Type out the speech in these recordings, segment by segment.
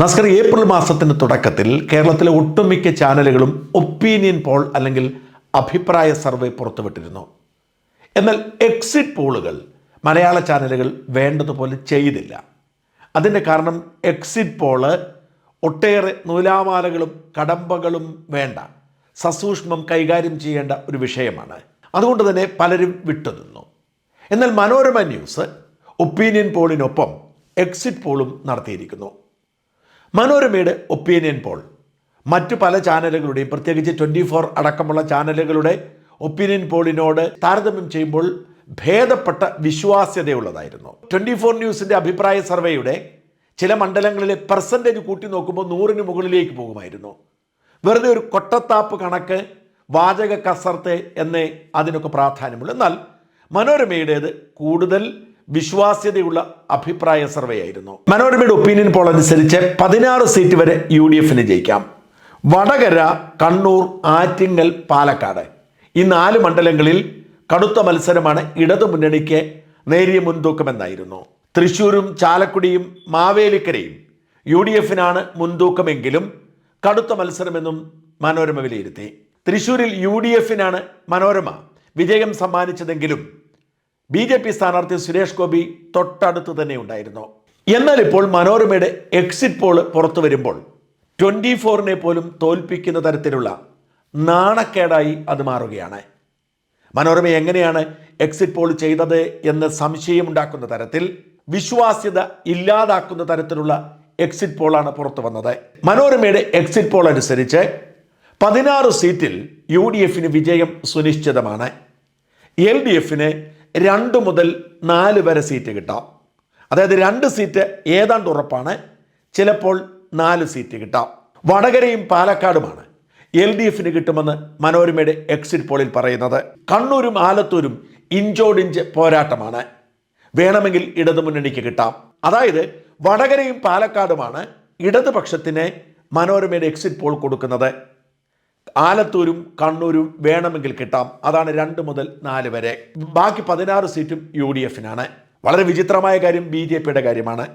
നസ്കർ April മാസത്തിന്റെ തുടക്കത്തിൽ കേരളത്തിലെ ഒട്ടുമിക്ക ചാനലുകളും ഒപ്പീനിയൻ പോൾ അല്ലെങ്കിൽ അഭിപ്രായ സർവേ പുറത്തുവിട്ടിരുന്നു. എന്നാൽ എക്സിറ്റ് പോളുകൾ മലയാള ചാനലുകൾ വേണ്ടതുപോലെ ചെയ്തില്ല. അതിന്റെ കാരണം എക്സിറ്റ് പോൾ ഒട്ടേറെ നൂലാമാലകളും കടമ്പകളും വേണ്ട സസൂക്ഷ്മം കൈകാര്യം ചെയ്യേണ്ട ഒരു വിഷയമാണ്. അതുകൊണ്ട് തന്നെ പലരും വിട്ടുനിന്നു. എന്നാൽ മനോരമ ന്യൂസ് ഒപ്പീനിയൻ പോളിനൊപ്പം എക്സിറ്റ് പോളും നടത്തിയിരിക്കുന്നു. മനോരമയുടെ ഒപ്പീനിയൻ പോൾ. മറ്റു പല ചാനലുകളുടെയും പ്രത്യേകിച്ച് ട്വന്റി ഫോർ അടക്കമുള്ള ചാനലുകളുടെ ഒപ്പീനിയൻ പോളിനോട് താരതമ്യം ചെയ്യുമ്പോൾ ഭേദപ്പെട്ട വിശ്വാസ്യതയുള്ളതായിരുന്നു. ട്വന്റി ഫോർ ന്യൂസിന്റെ അഭിപ്രായ സർവേയുടെ ചില മണ്ഡലങ്ങളിലെ പെർസെന്റേജ് കൂട്ടി നോക്കുമ്പോൾ നൂറിന് മുകളിലേക്ക് പോകുമായിരുന്നു. വെറുതെ ഒരു കൊട്ടത്താപ്പ് കണക്ക് വാചക കസർത്ത് എന്നേ അതിനൊക്കെ പ്രാധാന്യമുള്ളൂ. എന്നാൽ മനോരമയുടേത് കൂടുതൽ വിശ്വാസ്യതയുള്ള അഭിപ്രായ സർവേ ആയിരുന്നു മനോരമയുടെ ഒപ്പീനിയൻ പോൾ അനുസരിച്ച് പതിനാറ് സീറ്റ് വരെ യു ഡി എഫിന് ജയിക്കാം. വടകര കണ്ണൂർ ആറ്റിങ്ങൽ പാലക്കാട്. ഈ നാല് മണ്ഡലങ്ങളിൽ കടുത്ത മത്സരമാണ് ഇടതു മുന്നണിക്ക് നേരിയ മുൻതൂക്കമെന്നായിരുന്നു. തൃശൂരും ചാലക്കുടിയും മാവേലിക്കരയും യു ഡി എഫിനാണ് മുൻതൂക്കമെങ്കിലും കടുത്ത മത്സരമെന്നും മനോരമ വിലയിരുത്തി. തൃശൂരിൽ യു ഡി എഫിനാണ് മനോരമ വിജയം സമ്മാനിച്ചതെങ്കിലും ബി ജെ പി സ്ഥാനാർത്ഥി സുരേഷ് ഗോപി തൊട്ടടുത്ത് തന്നെ ഉണ്ടായിരുന്നു. എന്നാൽ ഇപ്പോൾ മനോരമയുടെ എക്സിറ്റ് പോൾ പുറത്തു വരുമ്പോൾ ട്വന്റി ഫോറിനെ പോലും തോൽപ്പിക്കുന്ന തരത്തിലുള്ള നാണക്കേടായി അത് മാറുകയാണ്. മനോരമ എങ്ങനെയാണ് എക്സിറ്റ് പോൾ ചെയ്തത് എന്ന് സംശയമുണ്ടാക്കുന്ന തരത്തിൽ വിശ്വാസ്യത ഇല്ലാതാക്കുന്ന തരത്തിലുള്ള എക്സിറ്റ് പോളാണ് പുറത്തു വന്നത്. മനോരമയുടെ എക്സിറ്റ് പോൾ അനുസരിച്ച് പതിനാറ് സീറ്റിൽ യു ഡി എഫിന് വിജയം സുനിശ്ചിതമാണ്. എൽ ഡി എഫിന് രണ്ട് മുതൽ നാല് വരെ സീറ്റ് കിട്ടാം. അതായത് രണ്ട് സീറ്റ് ഏതാണ്ട് ഉറപ്പാണ്. ചിലപ്പോൾ നാല് സീറ്റ് കിട്ടാം. വടകരയും പാലക്കാടുമാണ് എൽ ഡി എഫിന് കിട്ടുമെന്ന് മനോരമയുടെ എക്സിറ്റ് പോളിൽ പറയുന്നത്. കണ്ണൂരും ആലത്തൂരും ഇഞ്ചോടിഞ്ച് പോരാട്ടമാണ്. വേണമെങ്കിൽ ഇടതുമുന്നണിക്ക് കിട്ടാം. അതായത് വടകരയും പാലക്കാടുമാണ് ഇടതുപക്ഷത്തിന് മനോരമയുടെ എക്സിറ്റ് പോൾ കൊടുക്കുന്നത്. ആലത്തൂരും കണ്ണൂരും വേണമെങ്കിൽ കിട്ടാം. അതാണ് രണ്ട് മുതൽ നാല് വരെ. ബാക്കി പതിനാറ് സീറ്റും യു ഡി എഫിനാണ് വളരെ വിചിത്രമായ കാര്യം ബി ജെ പിയുടെ കാര്യമാണ്.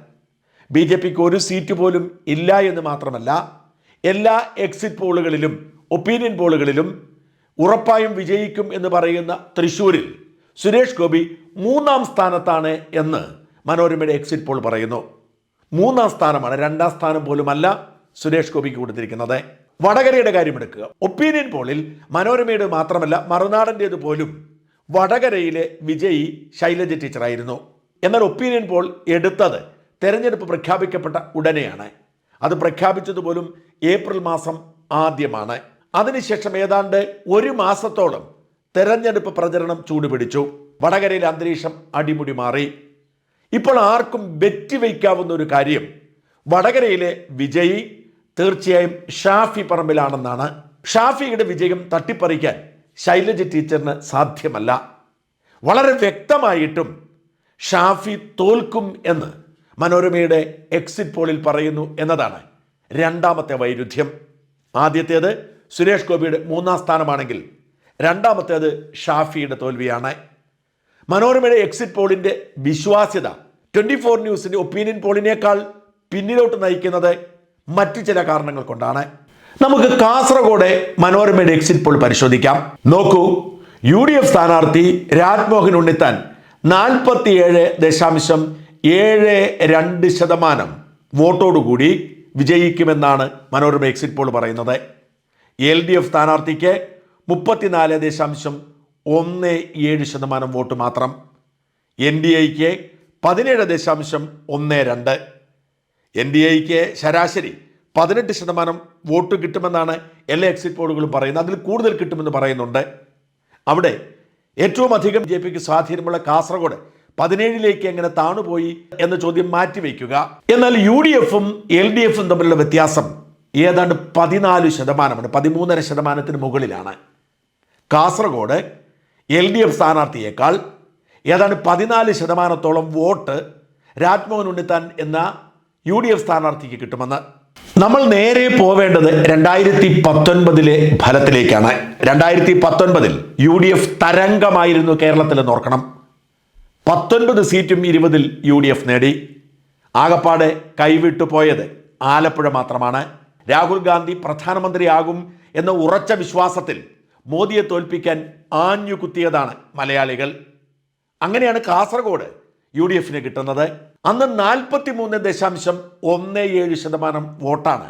ബി ജെ പിക്ക് ഒരു സീറ്റ് പോലും ഇല്ല എന്ന് മാത്രമല്ല എല്ലാ എക്സിറ്റ് പോളുകളിലും ഒപ്പീനിയൻ പോളുകളിലും ഉറപ്പായും വിജയിക്കും എന്ന് പറയുന്ന തൃശ്ശൂരിൽ സുരേഷ് ഗോപി മൂന്നാം സ്ഥാനത്താണ് എന്ന് മനോരമയുടെ എക്സിറ്റ് പോൾ പറയുന്നു. മൂന്നാം സ്ഥാനമാണ്. രണ്ടാം സ്ഥാനം പോലുമല്ല സുരേഷ് ഗോപിക്ക് കൊടുത്തിരിക്കുന്നത്. വടകരയുടെ കാര്യമെടുക്കുക ഒപ്പീനിയൻ പോളിൽ മനോരമയുടെ മാത്രമല്ല മറുനാടന്റേത് പോലും വടകരയിലെ വിജയി ശൈലജ ടീച്ചറായിരുന്നു. എന്നാൽ ഒപ്പീനിയൻ പോൾ എടുത്തത് തെരഞ്ഞെടുപ്പ് പ്രഖ്യാപിക്കപ്പെട്ട ഉടനെയാണ്. അത് പ്രഖ്യാപിച്ചതുപോലും ഏപ്രിൽ മാസം ആദ്യമാണ്. അതിനുശേഷം ഏതാണ്ട് ഒരു മാസത്തോളം തെരഞ്ഞെടുപ്പ് പ്രചരണം ചൂടുപിടിച്ചു. വടകരയിലെ അന്തരീക്ഷം അടിമുടി മാറി. ഇപ്പോൾ ആർക്കും വെറ്റിവയ്ക്കാവുന്ന ഒരു കാര്യം വടകരയിലെ വിജയി തീർച്ചയായും ഷാഫി പറമ്പിലാണെന്നാണ്. ഷാഫിയുടെ വിജയം തട്ടിപ്പറിക്കാൻ ശൈലജ ടീച്ചറിന് സാധ്യമല്ല. വളരെ വ്യക്തമായിട്ടും ഷാഫി തോൽക്കും എന്ന് മനോരമയുടെ എക്സിറ്റ് പോളിൽ പറയുന്നു എന്നതാണ് രണ്ടാമത്തെ വൈരുദ്ധ്യം. ആദ്യത്തേത് സുരേഷ് ഗോപിയുടെ മൂന്നാം സ്ഥാനമാണെങ്കിൽ രണ്ടാമത്തേത് ഷാഫിയുടെ തോൽവിയാണ്. മനോരമയുടെ എക്സിറ്റ് പോളിന്റെ വിശ്വാസ്യത ട്വന്റി ഫോർ ന്യൂസിന്റെ ഒപ്പീനിയൻ പോളിനേക്കാൾ പിന്നിലോട്ട് നയിക്കുന്നത് മറ്റു ചില കാരണങ്ങൾ കൊണ്ടാണ്. നമുക്ക് കാസർഗോഡ് മനോരമയുടെ എക്സിറ്റ് പോൾ പരിശോധിക്കാം. നോക്കൂ യു ഡി എഫ് സ്ഥാനാർത്ഥി രാജ്മോഹൻ ഉണ്ണിത്താൻ നാൽപ്പത്തിയേഴ് ദശാംശം ഏഴ് രണ്ട് ശതമാനം വോട്ടോടുകൂടി വിജയിക്കുമെന്നാണ് മനോരമ എക്സിറ്റ് പോൾ പറയുന്നത്. എൽ ഡി എഫ് സ്ഥാനാർത്ഥിക്ക് മുപ്പത്തിനാല് ദശാംശം ഒന്ന് ഏഴ് ശതമാനം വോട്ട് മാത്രം. എൻ ഡി എക്ക് പതിനേഴ് ദശാംശം ഒന്ന് രണ്ട്. എൻ ഡി എക്ക് ശരാശരി പതിനെട്ട് ശതമാനം വോട്ട് കിട്ടുമെന്നാണ് എല്ലാ എക്സിറ്റ് പോളുകളും പറയുന്നത്. അതിൽ കൂടുതൽ കിട്ടുമെന്ന് പറയുന്നുണ്ട്. അവിടെ ഏറ്റവും അധികം ജെ പിക്ക് സ്വാധീനമുള്ള കാസർഗോഡ് പതിനേഴിലേക്ക് എങ്ങനെ താണുപോയി എന്ന ചോദ്യം മാറ്റിവെക്കുക. എന്നാൽ യു ഡി എഫും എൽ ഡി എഫും തമ്മിലുള്ള വ്യത്യാസം ഏതാണ്ട് പതിനാല് ശതമാനമാണ്. പതിമൂന്നര ശതമാനത്തിന് മുകളിലാണ്. കാസർഗോഡ് എൽ ഡി എഫ് സ്ഥാനാർത്ഥിയേക്കാൾ ഏതാണ്ട് പതിനാല് ശതമാനത്തോളം വോട്ട് രാജ്മോഹൻ ഉണ്ണിത്താൻ എന്ന യു ഡി എഫ് സ്ഥാനാർത്ഥിക്ക് കിട്ടുമെന്ന്. നമ്മൾ നേരെ പോവേണ്ടത് രണ്ടായിരത്തി പത്തൊൻപതിലെ ഫലത്തിലേക്കാണ്. രണ്ടായിരത്തി പത്തൊൻപതിൽ യു ഡി എഫ് തരംഗമായിരുന്നു കേരളത്തിൽ നോർക്കണം പത്തൊൻപത് സീറ്റും ഇരുപതിൽ യു ഡി എഫ് നേടി. ആകപ്പാടെ കൈവിട്ടു പോയത് ആലപ്പുഴ മാത്രമാണ്. രാഹുൽ ഗാന്ധി പ്രധാനമന്ത്രിയാകും എന്ന ഉറച്ച വിശ്വാസത്തിൽ മോദിയെ തോൽപ്പിക്കാൻ ആഞ്ഞു കുത്തിയതാണ് മലയാളികൾ. അങ്ങനെയാണ് കാസർഗോഡ് യു ഡി എഫിന് കിട്ടുന്നത്. അന്ന് നാൽപ്പത്തി മൂന്ന് ദശാംശം ഒന്ന് ഏഴ് ശതമാനം വോട്ടാണ്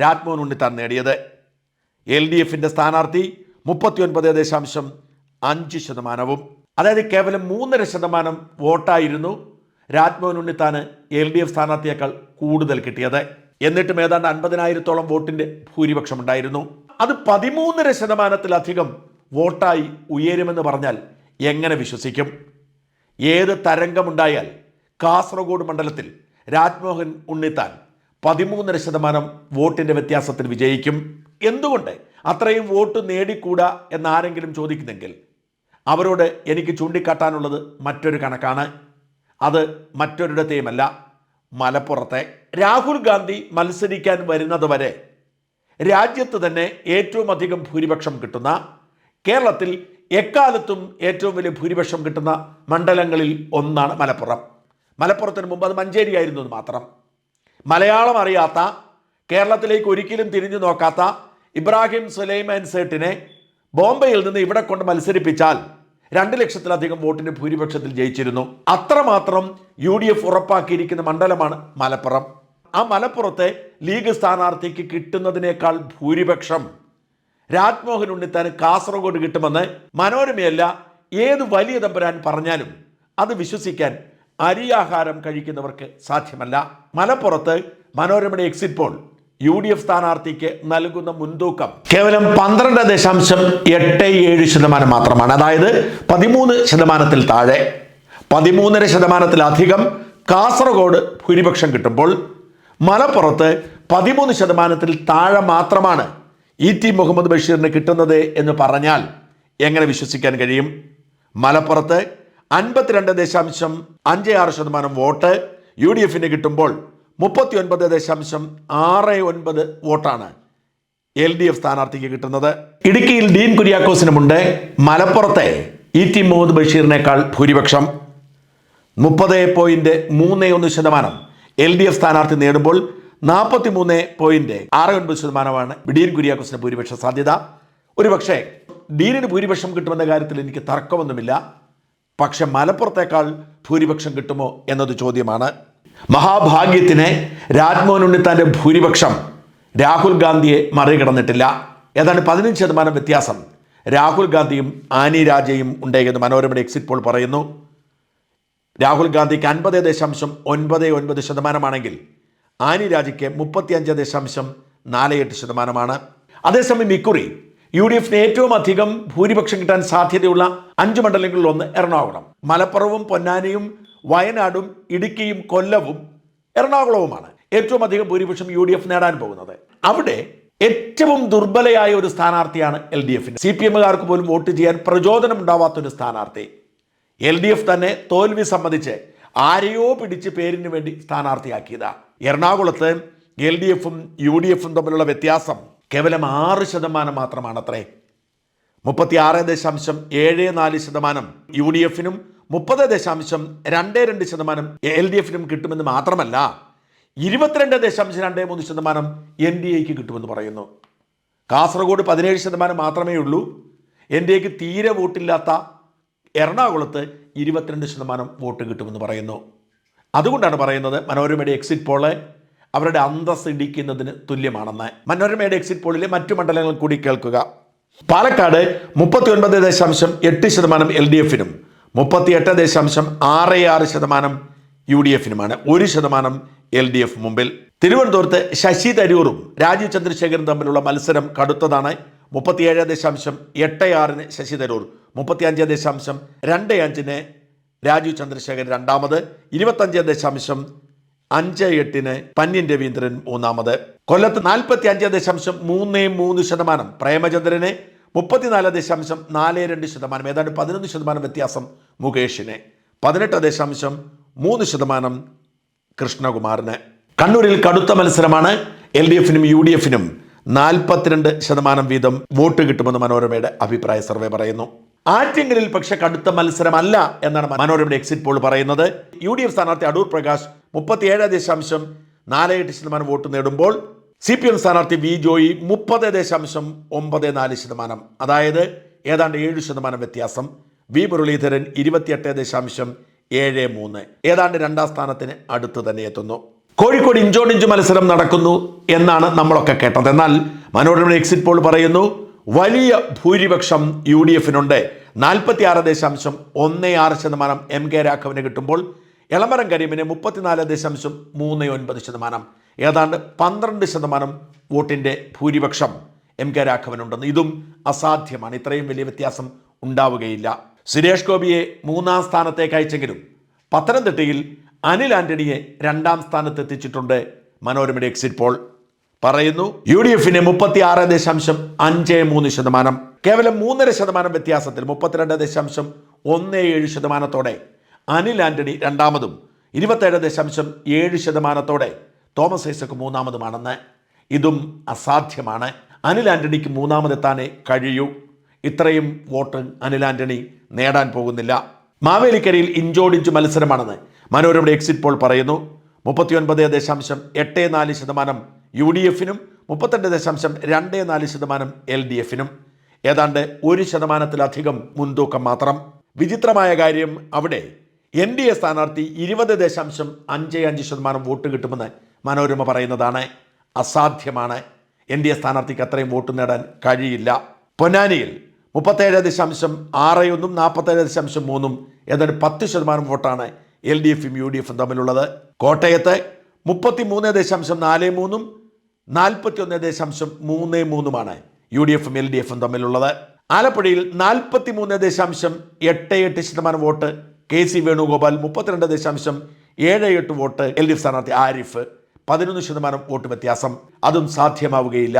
രാജ്മോഹൻ ഉണ്ണിത്താൻ നേടിയത്. എൽ ഡി എഫിന്റെ സ്ഥാനാർത്ഥി മുപ്പത്തി ഒൻപത് ദശാംശം അഞ്ച് ശതമാനവും. അതായത് കേവലം മൂന്നര ശതമാനം വോട്ടായിരുന്നു രാജ്മോഹൻ ഉണ്ണിത്താന് എൽ ഡി എഫ് സ്ഥാനാർത്ഥിയേക്കാൾ കൂടുതൽ കിട്ടിയത്. എന്നിട്ടും ഏതാണ്ട് അൻപതിനായിരത്തോളം വോട്ടിന്റെ ഭൂരിപക്ഷം ഉണ്ടായിരുന്നു അത് പതിമൂന്നര ശതമാനത്തിലധികം വോട്ടായി ഉയരുമെന്ന് പറഞ്ഞാൽ എങ്ങനെ വിശ്വസിക്കും? ഏത് തരംഗമുണ്ടായാൽ കാസർഗോഡ് മണ്ഡലത്തിൽ രാജ്മോഹൻ ഉണ്ണിത്താൻ പതിമൂന്നര ശതമാനം വോട്ടിന്റെ വ്യത്യാസത്തിൽ വിജയിക്കും. എന്തുകൊണ്ട് അത്രയും വോട്ട് നേടിക്കൂടാ എന്നാരെങ്കിലും ചോദിക്കുന്നെങ്കിൽ അവരോട് എനിക്ക് ചൂണ്ടിക്കാട്ടാനുള്ളത് മറ്റൊരു കണക്കാണ്. അത് മറ്റൊരിടത്തെയുമല്ല മലപ്പുറത്തെ. രാഹുൽ ഗാന്ധി മത്സരിക്കാൻ വരുന്നത് വരെ രാജ്യത്ത് തന്നെ ഏറ്റവും അധികം ഭൂരിപക്ഷം കിട്ടുന്ന കേരളത്തിൽ എക്കാലത്തും ഏറ്റവും വലിയ ഭൂരിപക്ഷം കിട്ടുന്ന മണ്ഡലങ്ങളിൽ ഒന്നാണ് മലപ്പുറം. മലപ്പുറത്തിന് മുമ്പ് അത് മഞ്ചേരിയായിരുന്നു എന്ന് മാത്രം. മലയാളം അറിയാത്ത കേരളത്തിലേക്ക് ഒരിക്കലും തിരിഞ്ഞു നോക്കാത്ത ഇബ്രാഹിം സുലൈമാൻ സേട്ടിനെ ബോംബെയിൽ നിന്ന് ഇവിടെ കൊണ്ട് മത്സരിപ്പിച്ചാൽ രണ്ട് ലക്ഷത്തിലധികം വോട്ടിന് ഭൂരിപക്ഷത്തിൽ ജയിച്ചിരുന്നു. അത്രമാത്രം യു ഡി എഫ് ഉറപ്പാക്കിയിരിക്കുന്ന മണ്ഡലമാണ് മലപ്പുറം. ആ മലപ്പുറത്തെ ലീഗ് സ്ഥാനാർത്ഥിക്ക് കിട്ടുന്നതിനേക്കാൾ ഭൂരിപക്ഷം രാജ്മോഹൻ ഉണ്ണിത്താൻ കാസർഗോഡ് കിട്ടുമെന്ന് മനോരമയല്ല ഏത് വലിയ തമ്പുരാൻ പറഞ്ഞാലും അത് വിശ്വസിക്കാൻ അരിയാഹാരം കഴിക്കുന്നവർക്ക് സാധ്യമല്ല. മലപ്പുറത്ത് മനോരമയുടെ exit poll U D F സ്ഥാനാർത്ഥിക്ക് നൽകുന്ന മുൻതൂക്കം കേവലം പന്ത്രണ്ട് ദശാംശം എട്ട് ഏഴ് ശതമാനം മാത്രമാണ്. അതായത് പതിമൂന്ന് ശതമാനത്തിൽ താഴെ. പതിമൂന്നര ശതമാനത്തിലധികം കാസർഗോഡ് ഭൂരിപക്ഷം കിട്ടുമ്പോൾ മലപ്പുറത്ത് പതിമൂന്ന് ശതമാനത്തിൽ താഴെ മാത്രമാണ് ഇ ടി മുഹമ്മദ് ബഷീറിന് കിട്ടുന്നത് എന്ന് പറഞ്ഞാൽ എങ്ങനെ വിശ്വസിക്കാൻ കഴിയും? മലപ്പുറത്ത് അൻപത്തിരണ്ട് ദശാംശം അഞ്ച് ആറ് ശതമാനം വോട്ട് യു ഡി എഫിന് കിട്ടുമ്പോൾ മുപ്പത്തി ഒൻപത് ദശാംശം ആറ് ഒൻപത് വോട്ടാണ് എൽ ഡി എഫ് സ്ഥാനാർത്ഥിക്ക് കിട്ടുന്നത്. ഇടുക്കിയിൽ ഡീൻ കുര്യാക്കോസിനുമുണ്ട്. മലപ്പുറത്തെ ഇ ടി മുഹമ്മദ് ബഷീറിനേക്കാൾ ഭൂരിപക്ഷം. മുപ്പത് പോയിന്റ് മൂന്ന് ഒന്ന് ശതമാനം എൽ ഡി എഫ് സ്ഥാനാർത്ഥി നേടുമ്പോൾ നാൽപ്പത്തി മൂന്ന് പോയിന്റ് ആറ് ഒൻപത് ശതമാനമാണ് ഡീൻ കുര്യാക്കോസിന് ഭൂരിപക്ഷ സാധ്യത. ഒരുപക്ഷെ ഡീനിന് ഭൂരിപക്ഷം കിട്ടുമെന്ന കാര്യത്തിൽ എനിക്ക് തർക്കമൊന്നുമില്ല. പക്ഷെ മലപ്പുറത്തേക്കാൾ ഭൂരിപക്ഷം കിട്ടുമോ എന്നത് ചോദ്യമാണ്. മഹാഭാഗ്യത്തിന് രാജ്മോഹൻ ഉണ്ണിത്താന്റെ ഭൂരിപക്ഷം രാഹുൽ ഗാന്ധിയെ മറികടന്നിട്ടില്ല. ഏതാണ്ട് പതിനഞ്ച് ശതമാനം വ്യത്യാസം? രാഹുൽ ഗാന്ധിയും ആനി രാജയും ഉണ്ടെന്ന് മനോരമയുടെ എക്സിറ്റ് പോൾ പറയുന്നു. രാഹുൽ ഗാന്ധിക്ക് അൻപത് ദശാംശം ഒൻപത് ഒൻപത് ശതമാനമാണെങ്കിൽ ആനി രാജയ്ക്ക് മുപ്പത്തിയഞ്ച് ദശാംശം നാല് എട്ട് ശതമാനമാണ്. അതേസമയം ഇക്കുറി യു ഡി എഫിന് ഏറ്റവും അധികം ഭൂരിപക്ഷം കിട്ടാൻ സാധ്യതയുള്ള അഞ്ച് മണ്ഡലങ്ങളിൽ ഒന്ന് എറണാകുളം. മലപ്പുറവും പൊന്നാനിയും വയനാടും ഇടുക്കിയും കൊല്ലവും എറണാകുളവുമാണ് ഏറ്റവും അധികം ഭൂരിപക്ഷം യു ഡി എഫ് നേടാൻ പോകുന്നത്. അവിടെ ഏറ്റവും ദുർബലയായ ഒരു സ്ഥാനാർത്ഥിയാണ് എൽ ഡി എഫിന് സി പി എമ്മുകാർക്ക് പോലും വോട്ട് ചെയ്യാൻ പ്രചോദനം ഉണ്ടാവാത്ത ഒരു സ്ഥാനാർത്ഥി. എൽ ഡി എഫ് തന്നെ തോൽവി സംബന്ധിച്ച് ആരെയോ പിടിച്ച് പേരിന് വേണ്ടി സ്ഥാനാർത്ഥിയാക്കിയതാണ് എറണാകുളത്ത് എൽ ഡി എഫും യു ഡി എഫും തമ്മിലുള്ള വ്യത്യാസം കേവലം ആറ് ശതമാനം മാത്രമാണ് മാത്രമാണത്രേ. മുപ്പത്തിയാറ് ദശാംശം ഏഴ് നാല് ശതമാനം യു ഡി എഫിനും മുപ്പത് ദശാംശം രണ്ട് രണ്ട് ശതമാനം എൽ ഡി എഫിനും കിട്ടുമെന്ന് മാത്രമല്ല ഇരുപത്തിരണ്ട് ദശാംശം രണ്ട് മൂന്ന് ശതമാനം എൻ ഡി എക്ക് കിട്ടുമെന്ന് പറയുന്നു. കാസർഗോഡ് പതിനേഴ് ശതമാനം മാത്രമേ ഉള്ളൂ. എൻ ഡി എക്ക് തീരെ വോട്ടില്ലാത്ത എറണാകുളത്ത് ഇരുപത്തിരണ്ട് ശതമാനം വോട്ട് കിട്ടുമെന്ന് പറയുന്നു. അതുകൊണ്ടാണ് പറയുന്നത് മനോരമയുടെ എക്സിറ്റ് പോൾ അവരുടെ അന്തസ് ഇടിക്കുന്നതിന് തുല്യമാണെന്ന് മനോരമയുടെ എക്സിറ്റ് പോളിലെ മറ്റു മണ്ഡലങ്ങൾ കൂടി കേൾക്കുക. പാലക്കാട് മുപ്പത്തി ഒൻപത് ദശാംശം എട്ട് ശതമാനം എൽ ഡി എഫിനും മുപ്പത്തി എട്ട് ദശാംശം ആറ് ആറ് ശതമാനം യു ഡി എഫിനുമാണ്. ഒരു ശതമാനം എൽ ഡി എഫ് മുമ്പിൽ. തിരുവനന്തപുരത്ത് ശശി തരൂറും രാജീവ് ചന്ദ്രശേഖരനും തമ്മിലുള്ള മത്സരം കടുത്തതാണ്. മുപ്പത്തിയേഴ് ദശാംശം എട്ട് ആറിന് ശശി തരൂർ മുപ്പത്തിയഞ്ച് ദശാംശം രണ്ട് അഞ്ചിന് രാജീവ് ചന്ദ്രശേഖരൻ രണ്ടാമത് ഇരുപത്തഞ്ച് ദശാംശം അഞ്ച് എട്ടിന് പന്യൻ രവീന്ദ്രൻ മൂന്നാമത്. കൊല്ലത്ത് നാൽപ്പത്തി അഞ്ച് ദശാംശം മൂന്ന് മൂന്ന് ശതമാനം. പ്രേമചന്ദ്രന് മുപ്പത്തിനാല് ദശാംശം നാല് രണ്ട് ശതമാനം. ഏതാണ്ട് പതിനൊന്ന് ശതമാനം വ്യത്യാസം മുകേഷിന്. പതിനെട്ട് ദശാംശം മൂന്ന് ശതമാനം കൃഷ്ണകുമാറിന്. കണ്ണൂരിൽ കടുത്ത മത്സരമാണ് എൽ ഡി എഫിനും യു ഡി എഫിനും നാൽപ്പത്തിരണ്ട് ശതമാനം വീതം വോട്ട് കിട്ടുമെന്ന് മനോരമയുടെ അഭിപ്രായ സർവേ പറയുന്നു. ആറ്റിങ്ങലിൽ പക്ഷെ കടുത്ത മത്സരമല്ല എന്നാണ് മനോരമയുടെ എക്സിറ്റ് പോൾ പറയുന്നത്. യു ഡി എഫ് സ്ഥാനാർത്ഥി അടൂർ പ്രകാശ് മുപ്പത്തിയേഴ് ദശാംശം നാല് എട്ട് ശതമാനം വോട്ട് നേടുമ്പോൾ സി പി എം സ്ഥാനാർത്ഥി വി ജോയി മുപ്പത് ദശാംശം ഒമ്പത് നാല് ശതമാനം. അതായത് ഏതാണ്ട് ഏഴ് ശതമാനം വ്യത്യാസം. വി മുരളീധരൻ ഇരുപത്തിയെട്ട് ദശാംശം ഏഴ് മൂന്ന്. ഏതാണ്ട് രണ്ടാം സ്ഥാനത്തിന് അടുത്ത് തന്നെ എത്തുന്നു. കോഴിക്കോട് ഇഞ്ചോടിഞ്ച് മത്സരം നടക്കുന്നു എന്നാണ് നമ്മളൊക്കെ കേട്ടത്. എന്നാൽ മനോരമ എക്സിറ്റ് പോൾ പറയുന്നു വലിയ ഭൂരിപക്ഷം യു ഡി എഫിനുണ്ട്. നാൽപ്പത്തി ആറ് ദശാംശം ഒന്ന് ആറ് ശതമാനം എം കെ രാഘവന് കിട്ടുമ്പോൾ എളമരം കരീമിന് മുപ്പത്തിനാല് ദശാംശം മൂന്ന് ഒൻപത് ശതമാനം. ഏതാണ്ട് പന്ത്രണ്ട് ശതമാനം വോട്ടിന്റെ ഭൂരിപക്ഷം എം കെ രാഘവനുണ്ടെന്ന്. ഇതും അസാധ്യമാണ്. ഇത്രയും വലിയ വ്യത്യാസം ഉണ്ടാവുകയില്ല. സുരേഷ് ഗോപിയെ മൂന്നാം സ്ഥാനത്തേക്ക് അയച്ചെങ്കിലും പത്തനംതിട്ടയിൽ അനിൽ ആന്റണിയെ രണ്ടാം സ്ഥാനത്ത് എത്തിച്ചിട്ടുണ്ട് മനോരമയുടെ എക്സിറ്റ് പോൾ. പറയുന്നു യു ഡി എഫിന് മുപ്പത്തി ആറ് ദശാംശം അഞ്ച് മൂന്ന് ശതമാനം. കേവലം മൂന്നര ശതമാനം വ്യത്യാസത്തിൽ മുപ്പത്തിരണ്ട് ദശാംശം ഒന്ന് ഏഴ് ശതമാനത്തോടെ അനിൽ ആന്റണി രണ്ടാമതും ഇരുപത്തേഴ് ദശാംശം ഏഴ് ശതമാനത്തോടെ. തോമസ് ഐസക് മൂന്നാമതുമാണെന്ന്. ഇതും അസാധ്യമാണ്. അനിൽ ആന്റണിക്ക് മൂന്നാമതെത്താനേ കഴിയൂ. ഇത്രയും വോട്ട് അനിൽ ആന്റണി നേടാൻ പോകുന്നില്ല. മാവേലിക്കരയിൽ ഇഞ്ചോടിഞ്ച് മത്സരമാണെന്ന് മനോരമയുടെ എക്സിറ്റ് പോൾ പറയുന്നു. മുപ്പത്തിയൊൻപത് ദശാംശം എട്ട് നാല് ശതമാനം യു ഡി എഫിനും മുപ്പത്തെട്ട് ദശാംശം രണ്ട് നാല് ശതമാനം എൽ ഡി എഫിനും. ഏതാണ്ട് ഒരു ശതമാനത്തിലധികം മുൻതൂക്കം മാത്രം. വിചിത്രമായ കാര്യം അവിടെ എൻ ഡി എ സ്ഥാനാർത്ഥി ഇരുപത് ദശാംശം അഞ്ച് അഞ്ച് ശതമാനം വോട്ട് കിട്ടുമെന്ന് മനോരമ പറയുന്നതാണ്. അസാധ്യമാണ്. എൻ ഡി എ സ്ഥാനാർത്ഥിക്ക് അത്രയും വോട്ട് നേടാൻ കഴിയില്ല. പൊന്നാനിയിൽ മുപ്പത്തേഴ് ദശാംശം ആറ് ഒന്നും നാൽപ്പത്തേഴ് ദശാംശം മൂന്നും ഏതൊരു പത്ത് ശതമാനം വോട്ടാണ് എൽ ഡി എഫും യു ഡി എഫും തമ്മിലുള്ളത്. കോട്ടയത്ത് മുപ്പത്തി മൂന്ന് ദശാംശം നാല് മൂന്നും നാൽപ്പത്തി ഒന്ന് ദശാംശം മൂന്ന് മൂന്നുമാണ് യു ഡി എഫും എൽ ഡി എഫും തമ്മിലുള്ളത്. ആലപ്പുഴയിൽ നാൽപ്പത്തി മൂന്ന് ദശാംശം എട്ട് എട്ട് ശതമാനം വോട്ട് കെ സി വേണുഗോപാൽ മുപ്പത്തിരണ്ട് ദശാംശം ഏഴ് എട്ട് വോട്ട് എൽ ഡി എഫ് സ്ഥാനാർത്ഥി ആരിഫ് പതിനൊന്ന് ശതമാനം വോട്ട് വ്യത്യാസം. അതും സാധ്യമാവുകയില്ല.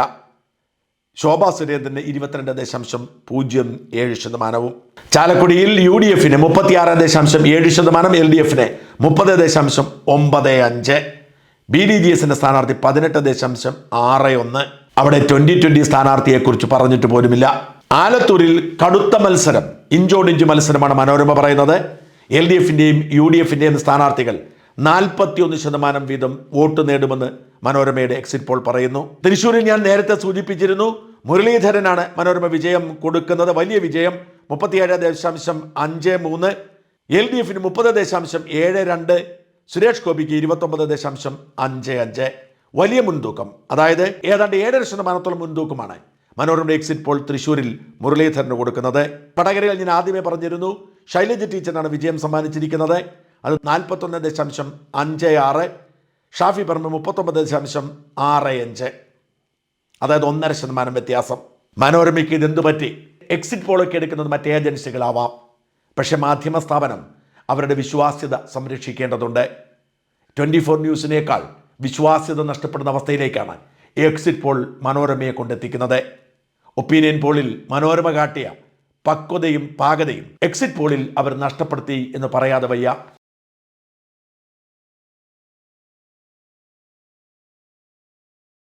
ശോഭാ സുരേന്ദ്രന് ഇരുപത്തിരണ്ട് ദശാംശം പൂജ്യം ഏഴ് ശതമാനവും. ചാലക്കുടിയിൽ യു ഡി എഫിന് മുപ്പത്തിയാറ് ദശാംശം ഏഴ് ശതമാനം എൽ ഡി എഫിന് മുപ്പത് ദശാംശം ഒമ്പത് അഞ്ച്. ബി ഡി ജി എസിന്റെ സ്ഥാനാർത്ഥി പതിനെട്ട് ദശാംശം ആറ് ഒന്ന്. അവിടെ ട്വന്റി ട്വന്റി സ്ഥാനാർത്ഥിയെക്കുറിച്ച് പറഞ്ഞിട്ട് പോലുമില്ല. ആലത്തൂരിൽ കടുത്ത മത്സരം ഇഞ്ചോടിഞ്ച് മത്സരമാണ് മനോരമ പറയുന്നത്. എൽ ഡി എഫിന്റെയും യു ഡി എഫിന്റെയും സ്ഥാനാർത്ഥികൾ നാൽപ്പത്തിയൊന്ന് ശതമാനം വീതം വോട്ട് നേടുമെന്ന് മനോരമയുടെ എക്സിറ്റ് പോൾ പറയുന്നു. തൃശ്ശൂരിൽ ഞാൻ നേരത്തെ സൂചിപ്പിച്ചിരുന്നു മുരളീധരനാണ് മനോരമ വിജയം കൊടുക്കുന്നത്. വലിയ വിജയം മുപ്പത്തിയേഴ് ദശാംശം അഞ്ച് മൂന്ന് എൽ ഡി എഫിന് മുപ്പത് ദശാംശം ഏഴ് രണ്ട് സുരേഷ് ഗോപിക്ക് ഇരുപത്തൊമ്പത് ദശാംശം അഞ്ച് അഞ്ച്. വലിയ മുൻതൂക്കം അതായത് ഏതാണ്ട് ഏഴര ശതമാനത്തോളം മുൻതൂക്കമാണ് മനോരമയുടെ എക്സിറ്റ് പോൾ തൃശ്ശൂരിൽ മുരളീധരന് കൊടുക്കുന്നത്. പടകരയിൽ ഞാൻ ആദ്യമേ പറഞ്ഞിരുന്നു ശൈലജ ടീച്ചറിനാണ് വിജയം സമ്മാനിച്ചിരിക്കുന്നത്. അത് നാൽപ്പത്തൊന്ന് ദശാംശം അഞ്ച് ആറ് ഷാഫി പറമ്പ് മുപ്പത്തൊമ്പത് ദശാംശം ആറ് അഞ്ച്. അതായത് ഒന്നര ശതമാനം വ്യത്യാസം. മനോരമയ്ക്ക് ഇതെന്തു പറ്റി? എക്സിറ്റ് പോളൊക്കെ എടുക്കുന്നത് മറ്റേ ഏജൻസികളാവാം. പക്ഷേ മാധ്യമ സ്ഥാപനം അവരുടെ വിശ്വാസ്യത സംരക്ഷിക്കേണ്ടതുണ്ട്. ട്വന്റി ഫോർ ന്യൂസിനേക്കാൾ വിശ്വാസ്യത നഷ്ടപ്പെടുന്ന അവസ്ഥയിലേക്കാണ് എക്സിറ്റ് പോൾ മനോരമയെ കൊണ്ടെത്തിക്കുന്നത്. ഒപ്പീനിയൻ പോളിൽ മനോരമ കാട്ടിയ പക്വതയും പാകതയും. എക്സിറ്റ് പോളിൽ അവർ നഷ്ടപ്പെടുത്തി എന്ന് പറയാതെ വയ്യ.